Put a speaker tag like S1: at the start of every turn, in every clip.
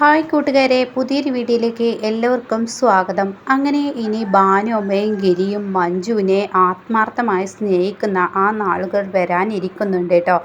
S1: Hi കൂട്ടുകാരെ പുതിയൊരു വീഡിയോയിലേക്ക് എല്ലാവർക്കും സ്വാഗതം. അങ്ങനെ ഇനി ബാനു അമ്മയും ഗിരിയും മഞ്ജുവിനെ ആത്മാർത്ഥമായി സ്നേഹിക്കുന്ന ആ നാളുകൾ വരാനിരിക്കുന്നുണ്ട് കേട്ടോ.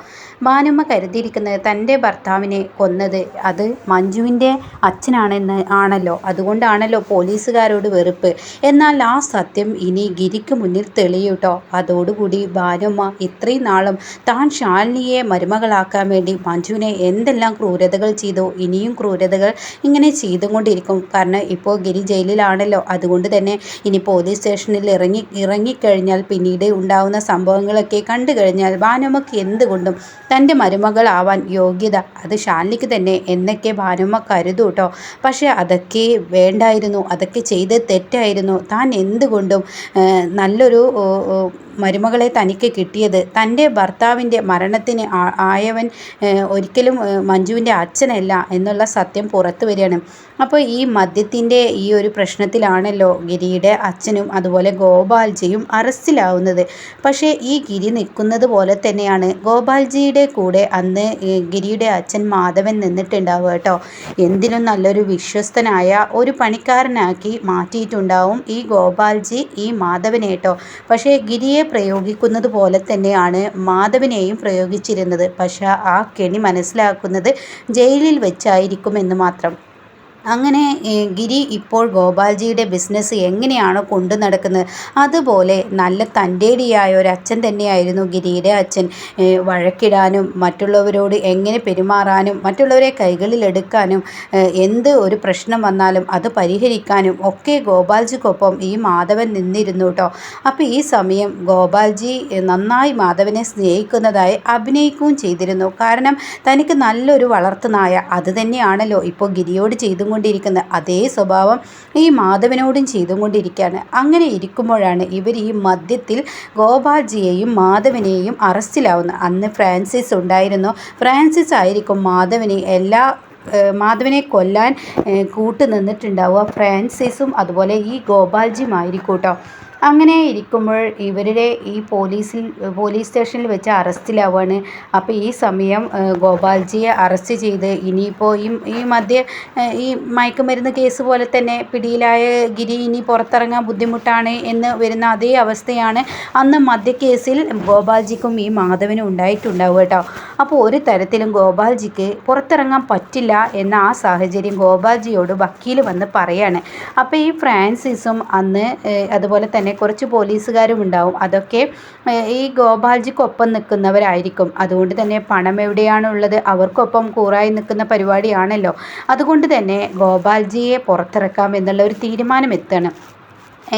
S1: ബാനുമ്മ കരുതിയിരിക്കുന്നത് തന്റെ ഭർത്താവിനെ കൊന്നത് അത് മഞ്ജുവിന്റെ അച്ഛനാണെന്ന് ആണല്ലോ. അതുകൊണ്ടാണല്ലോ പോലീസുകാരോട് വെറുപ്പ്. എന്നാൽ ആ സത്യം ഇനി ഗിരിക്ക് മുന്നിൽ തെളിയൂട്ടോ അതോടുകൂടി ഭാനുമ്മ ഇത്രയും നാളും താൻ ശാലിനിയെ മരുമകളാക്കാൻ വേണ്ടി മഞ്ജുവിനെ എന്തെല്ലാം ക്രൂരതകൾ ചെയ്തോ ഇനിയും ക്രൂരതകൾ ഇങ്ങനെ ചെയ്തുകൊണ്ടിരിക്കും. കാരണം ഇപ്പോൾ ഗിരി ജയിലിലാണല്ലോ. അതുകൊണ്ട് തന്നെ ഇനി പോലീസ് സ്റ്റേഷനിൽ ഇറങ്ങി ഇറങ്ങിക്കഴിഞ്ഞാൽ പിന്നീട് ഉണ്ടാവുന്ന സംഭവങ്ങളൊക്കെ കണ്ടു കഴിഞ്ഞാൽ ഭാനുമക്ക് എന്തുകൊണ്ടും തന്റെ മരുമകളാവാൻ യോഗ്യത അത് ഷാലിക്ക് തന്നെ എന്നൊക്കെ ഭാനുമ്മ കരുതൂ കേട്ടോ. പക്ഷേ അതൊക്കെ വേണ്ടായിരുന്നു. അതൊക്കെ ചെയ്ത് തെറ്റായിരുന്നു. താൻ എന്തുകൊണ്ടും നല്ലൊരു മരുമകളെ തനിക്ക് കിട്ടിയത്. തന്റെ ഭർത്താവിന്റെ മരണത്തിന് ആയവൻ ഒരിക്കലും മഞ്ജുവിന്റെ അച്ഛനല്ല എന്നുള്ള സത്യം പുറത്തു വരികയാണ്. അപ്പോൾ ഈ മദ്യത്തിന്റെ ഈ ഒരു പ്രശ്നത്തിലാണല്ലോ ഗിരിയുടെ അച്ഛനും അതുപോലെ ഗോപാൽജിയും അറസ്റ്റിലാവുന്നത്. പക്ഷേ ഈ ഗിരി നിൽക്കുന്നത് പോലെ തന്നെയാണ് ഗോപാൽജിയുടെ കൂടെ അന്ന് ഗിരിയുടെ അച്ഛൻ മാധവൻ നിന്നിട്ടുണ്ടാവുക കേട്ടോ. എന്തിനും നല്ലൊരു വിശ്വസ്തനായ ഒരു പണിക്കാരനാക്കി മാറ്റിയിട്ടുണ്ടാവും ഈ ഗോപാൽജി ഈ മാധവനെ കേട്ടോ. പക്ഷേ ഗിരിയെ പ്രയോഗിക്കുന്നത് പോലെ തന്നെയാണ് മാധവനെയും പ്രയോഗിച്ചിരുന്നത്. പക്ഷേ ആ കെണി മനസ്സിലാക്കുന്നത് ജയിലിൽ വെച്ചായിരിക്കുമെന്ന് മാത്രം. അങ്ങനെ ഗിരി ഇപ്പോൾ ഗോപാൽജിയുടെ ബിസിനസ് എങ്ങനെയാണ് കൊണ്ടു നടക്കുന്നത്? അതുപോലെ നല്ല തന്റേടിയായ ഒരു അച്ഛൻ തന്നെയായിരുന്നു ഗിരിയുടെ അച്ഛൻ. വഴക്കിടാനും മറ്റുള്ളവരോട് എങ്ങനെ പെരുമാറാനും മറ്റുള്ളവരെ കൈകളിലെടുക്കാനും എന്ത് ഒരു പ്രശ്നം വന്നാലും അത് പരിഹരിക്കാനും ഒക്കെ ഗോപാൽജിക്കൊപ്പം ഈ മാധവൻ നിന്നിരുന്നു കേട്ടോ അപ്പോൾ ഈ സമയം ഗോപാൽജി നന്നായി മാധവനെ സ്നേഹിക്കുന്നതായി അഭിനയിക്കുകയും ചെയ്തിരുന്നു. കാരണം തനിക്ക് നല്ലൊരു വളർത്തുനായ അത് തന്നെയാണല്ലോ ഇപ്പോൾ ഗിരിയോട് ചെയ്തും ചെയ്തുകൊണ്ടിരിക്കുന്ന അതേ സ്വഭാവം ഈ മാധവനോടും ചെയ്തുകൊണ്ടിരിക്കുകയാണ്. അങ്ങനെ ഇരിക്കുമ്പോഴാണ് ഇവർ ഈ മദ്യത്തിൽ ഗോപാൽജിയെയും മാധവനെയും അറസ്റ്റിലാവുന്നത്. അന്ന് ഫ്രാൻസിസ് ഉണ്ടായിരുന്നു. ഫ്രാൻസിസ് ആയിരിക്കും മാധവനെ എല്ലാ മാധവനെ കൊല്ലാൻ കൂട്ടു നിന്നിട്ടുണ്ടാവുക ഫ്രാൻസിസും അതുപോലെ ഈ ഗോപാൽജിയുമായിരിക്കും കേട്ടോ. അങ്ങനെ ഇരിക്കുമ്പോൾ ഇവരുടെ ഈ പോലീസിൽ പോലീസ് സ്റ്റേഷനിൽ വെച്ച് അറസ്റ്റിലാവുകയാണ് അപ്പോൾ ഈ സമയം ഗോപാൽജിയെ അറസ്റ്റ് ചെയ്ത് ഇനിയിപ്പോൾ ഈ ഈ മദ്യ ഈ മയക്കുമരുന്ന് കേസ് പോലെ തന്നെ പിടിയിലായ ഗിരി ഇനി പുറത്തിറങ്ങാൻ ബുദ്ധിമുട്ടാണ് എന്ന് വരുന്ന അതേ അവസ്ഥയാണ് അന്ന് മദ്യക്കേസിൽ ഗോപാൽജിക്കും ഈ മാധവനും ഉണ്ടായിട്ടുണ്ടാവുക കേട്ടോ. അപ്പോൾ ഒരു തരത്തിലും ഗോപാൽജിക്ക് പുറത്തിറങ്ങാൻ പറ്റില്ല എന്ന ആ സാഹചര്യം ഗോപാൽജിയോട് വക്കീൽ വന്ന് പറയാണ്. അപ്പോൾ ഈ ഫ്രാൻസിസും അന്ന് അതുപോലെ തന്നെ കുറച്ച് പോലീസുകാരും ഉണ്ടാവും. അതൊക്കെ ഈ ഗോപാൽജിക്കൊപ്പം നിൽക്കുന്നവരായിരിക്കും. അതുകൊണ്ട് തന്നെ പണം എവിടെയാണുള്ളത്? അവർക്കൊപ്പം കൂറായി നിൽക്കുന്ന പരിപാടിയാണല്ലോ. അതുകൊണ്ട് തന്നെ ഗോപാൽജിയെ പുറത്തിറക്കാം എന്നുള്ള ഒരു തീരുമാനം എത്തണം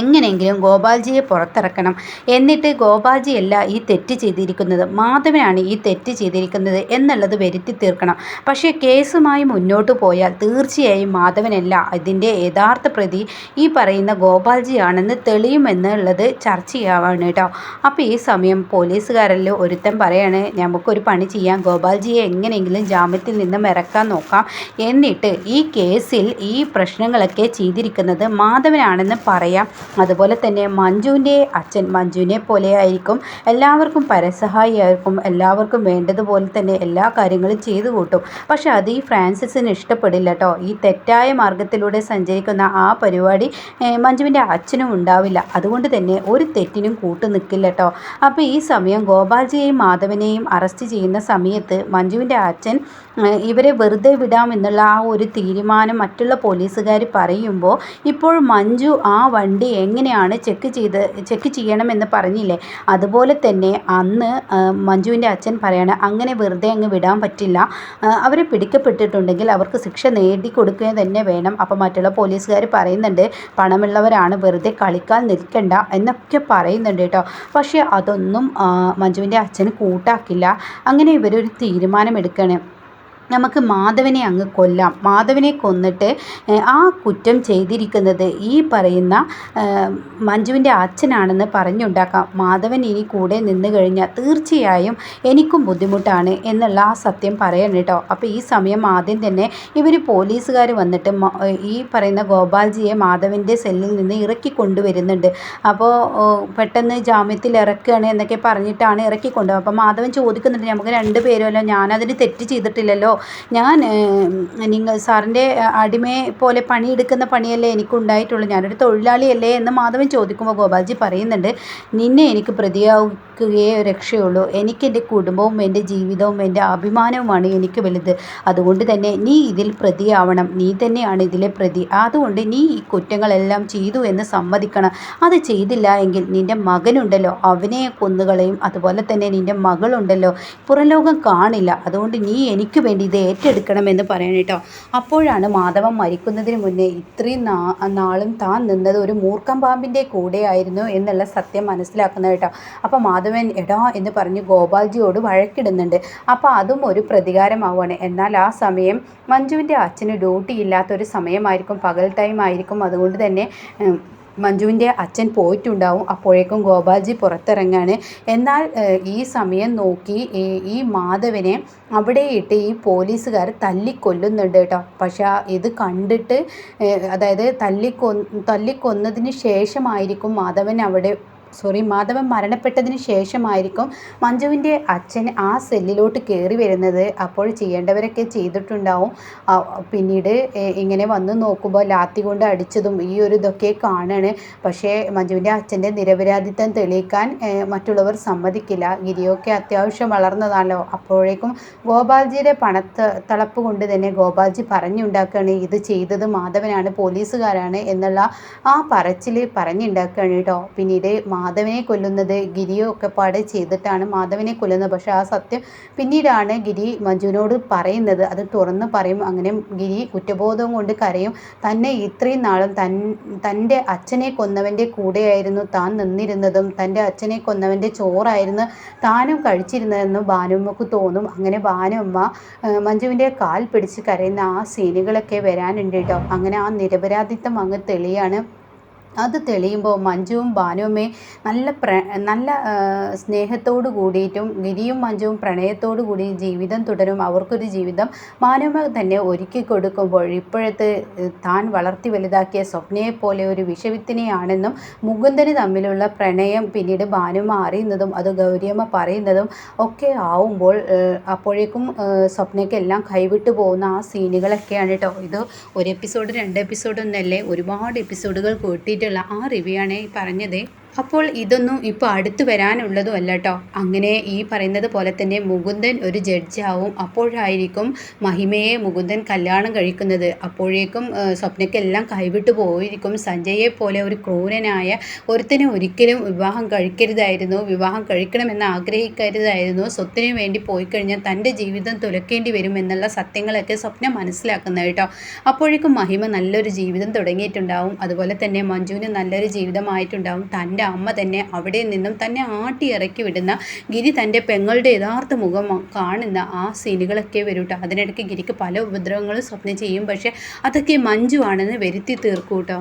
S1: എങ്ങനെയെങ്കിലും ഗോപാൽജിയെ പുറത്തിറക്കണം. എന്നിട്ട് ഗോപാൽജിയല്ല ഈ തെറ്റ് ചെയ്തിരിക്കുന്നത്. മാധവനാണ് ഈ തെറ്റ് ചെയ്തിരിക്കുന്നത് എന്നുള്ളത് വരുത്തി തീർക്കണം. പക്ഷേ കേസുമായി മുന്നോട്ട് പോയാൽ തീർച്ചയായും മാധവനല്ല ഇതിന്റെ യഥാർത്ഥ പ്രതി ഈ പറയുന്ന ഗോപാൽജിയാണെന്ന് തെളിയുമെന്നുള്ളത് ചർച്ച ചർച്ചയാവാണ് കേട്ടോ. അപ്പോൾ ഈ സമയം പോലീസുകാരല്ല ഒരുത്തൻ പറയാണ് നമുക്കൊരു പണി ചെയ്യാം. ഗോപാൽജിയെ എങ്ങനെയെങ്കിലും ജാമ്യത്തിൽ നിന്നും ഇറക്കാൻ നോക്കാം. എന്നിട്ട് ഈ കേസിൽ ഈ പ്രശ്നങ്ങളൊക്കെ ചെയ്തിരിക്കുന്നത് മാധവനാണെന്ന് പറയാം. അതുപോലെ തന്നെ മഞ്ജുവിന്റെ അച്ഛൻ മഞ്ജുവിനെ പോലെ ആയിരിക്കും എല്ലാവർക്കും പരസഹായിയായിരിക്കും എല്ലാവർക്കും വേണ്ടതുപോലെ തന്നെ എല്ലാ കാര്യങ്ങളും ചെയ്തു കൂട്ടും. പക്ഷെ അത് ഈ ഫ്രാൻസിസിന് ഇഷ്ടപ്പെടില്ല കേട്ടോ. ഈ തെറ്റായ മാർഗത്തിലൂടെ സഞ്ചരിക്കുന്ന ആ പരിപാടി മഞ്ജുവിന്റെ അച്ഛനും ഉണ്ടാവില്ല. അതുകൊണ്ട് തന്നെ ഒരു തെറ്റിനും കൂട്ടു നിൽക്കില്ല കേട്ടോ. അപ്പോൾ ഈ സമയം ഗോപാൽജിയെയും മാധവനെയും അറസ്റ്റ് ചെയ്യുന്ന സമയത്ത് മഞ്ജുവിന്റെ അച്ഛൻ ഇവരെ വെറുതെ വിടാം എന്നുള്ള ആ ഒരു തീരുമാനം മറ്റുള്ള പോലീസുകാർ പറയുമ്പോൾ ഇപ്പോൾ മഞ്ജു ആ വണ്ടി എങ്ങനെയാണ് ചെക്ക് ചെയ്ത് ചെക്ക് ചെയ്യണമെന്ന് പറഞ്ഞില്ലേ? അതുപോലെ തന്നെ അന്ന് മഞ്ജുവിന്റെ അച്ഛൻ പറയാണ് അങ്ങനെ വെറുതെ അങ്ങ് വിടാൻ പറ്റില്ല. അവർ പിടിക്കപ്പെട്ടിട്ടുണ്ടെങ്കിൽ അവർക്ക് ശിക്ഷ നേടിക്കൊടുക്കുക തന്നെ വേണം. അപ്പോൾ മറ്റുള്ള പോലീസുകാർ പറയുന്നുണ്ട് പണമുള്ളവരാണ് വെറുതെ കളിക്കാൻ നിൽക്കണ്ട എന്നൊക്കെ പറയുന്നുണ്ട് കേട്ടോ. പക്ഷേ അതൊന്നും മഞ്ജുവിന്റെ അച്ഛന് കൂട്ടാക്കില്ല. അങ്ങനെ ഇവരൊരു തീരുമാനമെടുക്കണം. നമുക്ക് മാധവനെ അങ്ങ് കൊല്ലാം. മാധവനെ കൊന്നിട്ട് ആ കുറ്റം ചെയ്തിരിക്കുന്നത് ഈ പറയുന്ന മഞ്ജുവിന്റെ അച്ഛനാണെന്ന് പറഞ്ഞുണ്ടാക്കാം. മാധവൻ ഇനി കൂടെ നിന്ന് കഴിഞ്ഞാൽ തീർച്ചയായും എനിക്കും ബുദ്ധിമുട്ടാണ് എന്നുള്ള ആ സത്യം പറയണം കേട്ടോ. അപ്പോൾ ഈ സമയം ആദ്യം തന്നെ ഇവർ പോലീസുകാർ വന്നിട്ട് ഈ പറയുന്ന ഗോപാൽജിയെ മാധവന്റെ സെല്ലിൽ നിന്ന് ഇറക്കി കൊണ്ടുവരുന്നുണ്ട്. അപ്പോൾ പെട്ടെന്ന് ജാമ്യത്തിൽ ഇറക്കുകയാണ് എന്നൊക്കെ പറഞ്ഞിട്ടാണ് ഇറക്കി കൊണ്ടുപോകുക അപ്പോൾ മാധവൻ ചോദിക്കുന്നുണ്ട് നമുക്ക് രണ്ട് പേരുമല്ലോ ഞാനതിന് തെറ്റ് ചെയ്തിട്ടില്ലല്ലോ. ഞാൻ നിങ്ങൾ സാറിന്റെ അടിമയെ പോലെ പണിയെടുക്കുന്ന പണിയല്ലേ എനിക്കുണ്ടായിട്ടുള്ളൂ. ഞാനൊരു തൊഴിലാളിയല്ലേ എന്ന് മാധവൻ ചോദിക്കുമ്പോൾ ഗോപാൽജി പറയുന്നുണ്ട് നിന്നെ എനിക്ക് പ്രതിയാക്കുകയേ രക്ഷയുള്ളൂ. എനിക്ക് എന്റെ കുടുംബവും എന്റെ ജീവിതവും എന്റെ അഭിമാനവുമാണ് എനിക്ക് വലുത്. അതുകൊണ്ട് തന്നെ നീ ഇതിൽ പ്രതിയാവണം. നീ തന്നെയാണ് ഇതിലെ പ്രതി. അതുകൊണ്ട് നീ ഈ കുറ്റങ്ങളെല്ലാം ചെയ്തു എന്ന് സമ്മതിക്കണം. അത് ചെയ്തില്ല എങ്കിൽ നിന്റെ മകനുണ്ടല്ലോ. അവനെ കൊന്നുകളയും. അതുപോലെ തന്നെ നിന്റെ മകളുണ്ടല്ലോ. പുറംലോകം കാണില്ല. അതുകൊണ്ട് നീ എനിക്ക് വേണ്ടി ഇത് ഏറ്റെടുക്കണമെന്ന് പറയണം കേട്ടോ. അപ്പോഴാണ് മാധവൻ മരിക്കുന്നതിന് മുന്നേ ഇത്രയും നാളും താൻ നിന്നത് ഒരു മൂർഖം പാമ്പിന്റെ കൂടെയായിരുന്നു എന്നുള്ള സത്യം മനസ്സിലാക്കുന്നത് കേട്ടോ. അപ്പോൾ മാധവൻ എടാ എന്ന് പറഞ്ഞ് ഗോപാൽജിയോട് വഴക്കിടുന്നുണ്ട്. അപ്പോൾ അതും ഒരു പ്രതികാരമാവുകയാണ്. എന്നാൽ ആ സമയം മഞ്ജുവിന്റെ അച്ഛന് ഡ്യൂട്ടി ഇല്ലാത്തൊരു സമയമായിരിക്കും. പകൽ ടൈം ആയിരിക്കും. അതുകൊണ്ട് തന്നെ മഞ്ജുവിന്റെ അച്ഛൻ പോയിട്ടുണ്ടാവും. അപ്പോഴേക്കും ഗോപാൽജി പുറത്തിറങ്ങാണ്. എന്നാൽ ഈ സമയം നോക്കി ഈ മാധവനെ അവിടെ ഇട്ട് ഈ പോലീസുകാർ തല്ലിക്കൊല്ലുന്നുണ്ട് കേട്ടോ. പക്ഷേ ഇത് കണ്ടിട്ട് അതായത് തല്ലിക്കൊ തല്ലിക്കൊന്നതിന് ശേഷമായിരിക്കും മാധവൻ അവിടെ സോറി മാധവൻ മരണപ്പെട്ടതിന് ശേഷമായിരിക്കും മഞ്ജുവിന്റെ അച്ഛൻ ആ സെല്ലിലോട്ട് കയറി വരുന്നത്. അപ്പോൾ ചെയ്യേണ്ടവരൊക്കെ ചെയ്തിട്ടുണ്ടാവും. പിന്നീട് ഇങ്ങനെ വന്ന് നോക്കുമ്പോൾ ലാത്തി കൊണ്ട് അടിച്ചതും ഈ ഒരു ഇതൊക്കെ കാണുകയാണ് പക്ഷേ മഞ്ജുവിന്റെ അച്ഛന്റെ നിരപരാധിത്വം തെളിയിക്കാൻ മറ്റുള്ളവർ സമ്മതിക്കില്ല. ഗിരിയൊക്കെ അത്യാവശ്യം വളർന്നതാണല്ലോ. അപ്പോഴേക്കും ഗോപാൽജിയുടെ പണത്ത് തളപ്പ് കൊണ്ട് തന്നെ ഗോപാൽജി പറഞ്ഞുണ്ടാക്കുകയാണ് ഇത് ചെയ്തത് മാധവനാണ് പോലീസുകാരാണ് എന്നുള്ള ആ പറച്ചിൽ പറഞ്ഞുണ്ടാക്കുകയാണ് കേട്ടോ. പിന്നീട് മാ മാധവനെ കൊല്ലുന്നത് ഗിരിയോ ഒക്കെ പാടെ ചെയ്തിട്ടാണ് മാധവനെ കൊല്ലുന്നത്. പക്ഷെ ആ സത്യം പിന്നീടാണ് ഗിരി മഞ്ജുവിനോട് പറയുന്നത്. അത് തുറന്ന് പറയും. അങ്ങനെ ഗിരി കുറ്റബോധം കൊണ്ട് കരയും. തന്നെ ഇത്രയും നാളും തൻ തന്റെ അച്ഛനെ കൊന്നവന്റെ കൂടെയായിരുന്നു താൻ നിന്നിരുന്നതും. തന്റെ അച്ഛനെ കൊന്നവന്റെ ചോറായിരുന്നു താനും കഴിച്ചിരുന്നതെന്ന് ഭാനുമ്മക്ക് തോന്നും. അങ്ങനെ ഭാനുമ്മ മഞ്ജുവിന്റെ കാൽ പിടിച്ച് കരയുന്ന ആ സീനുകളൊക്കെ വരാനുണ്ട് കേട്ടോ. അങ്ങനെ ആ നിരപരാധിത്വം അങ്ങ് തെളിയാണ്. അത് തെളിയുമ്പോൾ മഞ്ജുവും ഭാനുവുമേ നല്ല പ്ര നല്ല സ്നേഹത്തോടു കൂടിയിട്ടും ഗിരിയും മഞ്ജുവും പ്രണയത്തോടു കൂടി ജീവിതം തുടരും. അവർക്കൊരു ജീവിതം ഭാനുവമ്മ തന്നെ ഒരുക്കി കൊടുക്കുമ്പോൾ ഇപ്പോഴത്തെ താൻ വളർത്തി വലുതാക്കിയ സ്വപ്നയെപ്പോലെ ഒരു വിഷവിത്തിനെയാണെന്നും മുകുന്ദന് തമ്മിലുള്ള പ്രണയം പിന്നീട് ഭാനുമ അറിയുന്നതും അത് ഗൗരിയമ്മ പറയുന്നതും ഒക്കെ ആവുമ്പോൾ അപ്പോഴേക്കും സ്വപ്നയ്ക്കെല്ലാം കൈവിട്ടു പോകുന്ന ആ സീനുകളൊക്കെയാണ് കേട്ടോ ഇത് ഒരു എപ്പിസോഡ് രണ്ട് എപ്പിസോഡ് ഒന്നല്ലേ? ഒരുപാട് എപ്പിസോഡുകൾ കൂട്ടിയിട്ട് പറ്റിയിട്ടുള്ള ആ റിവ്യൂ ആണ് പറഞ്ഞത്. അപ്പോൾ ഇതൊന്നും ഇപ്പോൾ അടുത്ത് വരാനുള്ളതും അല്ല കേട്ടോ അങ്ങനെ ഈ പറയുന്നത് പോലെ തന്നെ മുകുന്ദൻ ഒരു ജഡ്ജാവും അപ്പോഴായിരിക്കും മഹിമയെ മുകുന്ദൻ കല്യാണം കഴിക്കുന്നത്. അപ്പോഴേക്കും സ്വപ്നയ്ക്കെല്ലാം കൈവിട്ടു പോയിരിക്കും. സഞ്ജയെ പോലെ ഒരു ക്രൂരനായ ഒരുത്തനെ ഒരിക്കലും വിവാഹം കഴിക്കരുതായിരുന്നു. വിവാഹം കഴിക്കണമെന്ന് ആഗ്രഹിക്കരുതായിരുന്നു. സ്വത്തിനു വേണ്ടി പോയി കഴിഞ്ഞാൽ തന്റെ ജീവിതം തുലക്കേണ്ടി വരും എന്നുള്ള സത്യങ്ങളൊക്കെ സ്വപ്നം മനസ്സിലാക്കുന്നത് കേട്ടോ അപ്പോഴേക്കും മഹിമ നല്ലൊരു ജീവിതം തുടങ്ങിയിട്ടുണ്ടാവും. അതുപോലെ തന്നെ മഞ്ജുവിന് നല്ലൊരു ജീവിതമായിട്ടുണ്ടാവും. തന്റെ അമ്മ തന്നെ അവിടെ നിന്നും തന്നെ ആട്ടി ഇറക്കി വിടുന്ന ഗിരി തന്റെ പെങ്ങളുടെ യഥാർത്ഥ മുഖം കാണുന്ന ആ സീനുകളൊക്കെ വരൂട്ടോ. അതിനിടയ്ക്ക് ഗിരിക്ക് പല ഉപദ്രവങ്ങളും സ്വപ്നം ചെയ്യും. പക്ഷേ അതൊക്കെ മഞ്ജുവാണെന്ന് വരുത്തി തീർക്കൂട്ടോ.